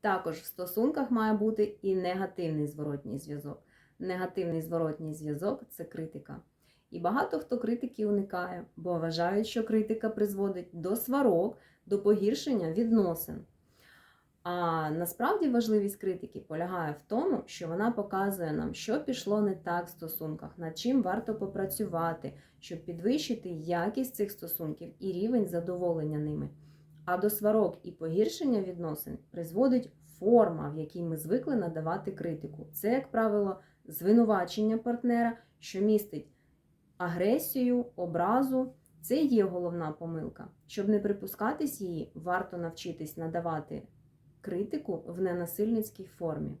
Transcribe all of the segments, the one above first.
Також в стосунках має бути і негативний зворотній зв'язок. Негативний зворотній зв'язок це критика. І багато хто критики уникає, бо вважають, що критика призводить до сварок, до погіршення відносин. А насправді важливість критики полягає в тому, що вона показує нам, що пішло не так в стосунках, над чим варто попрацювати, щоб підвищити якість цих стосунків і рівень задоволення ними. А до сварок і погіршення відносин призводить форма, в якій ми звикли надавати критику. Це, як правило, звинувачення партнера, що містить агресію, образу. Це є головна помилка. Щоб не припускатись її, варто навчитись надавати критику в ненасильницькій формі.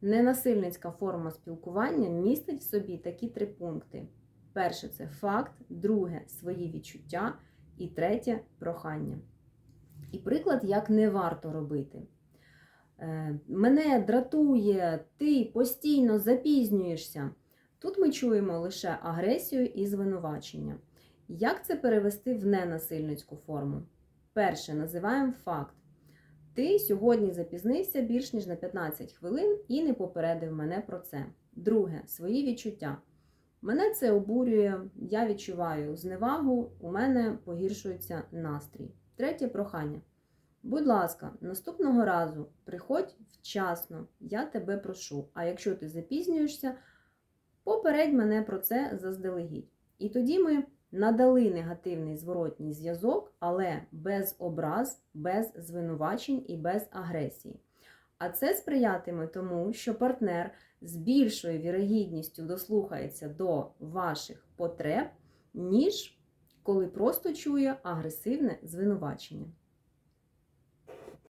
Ненасильницька форма спілкування містить в собі такі три пункти: перше це факт, друге свої відчуття, і третє прохання. І приклад, як не варто робити. Е, Мене дратує, ти постійно запізнюєшся. Тут ми чуємо лише агресію і звинувачення. Як це перевести в ненасильницьку форму? Перше, називаємо факт. Ти сьогодні запізнився більш ніж на 15 хвилин і не попередив мене про це. Друге, свої відчуття. Мене це обурює, я відчуваю зневагу, у мене погіршується настрій. Третє прохання. Будь ласка, наступного разу приходь вчасно, я тебе прошу. А якщо ти запізнюєшся, попередь мене про це заздалегідь. І тоді ми надали негативний зворотній зв'язок, але без образ, без звинувачень і без агресії. А це сприятиме тому, що партнер з більшою вірогідністю дослухається до ваших потреб, ніж коли просто чує агресивне звинувачення.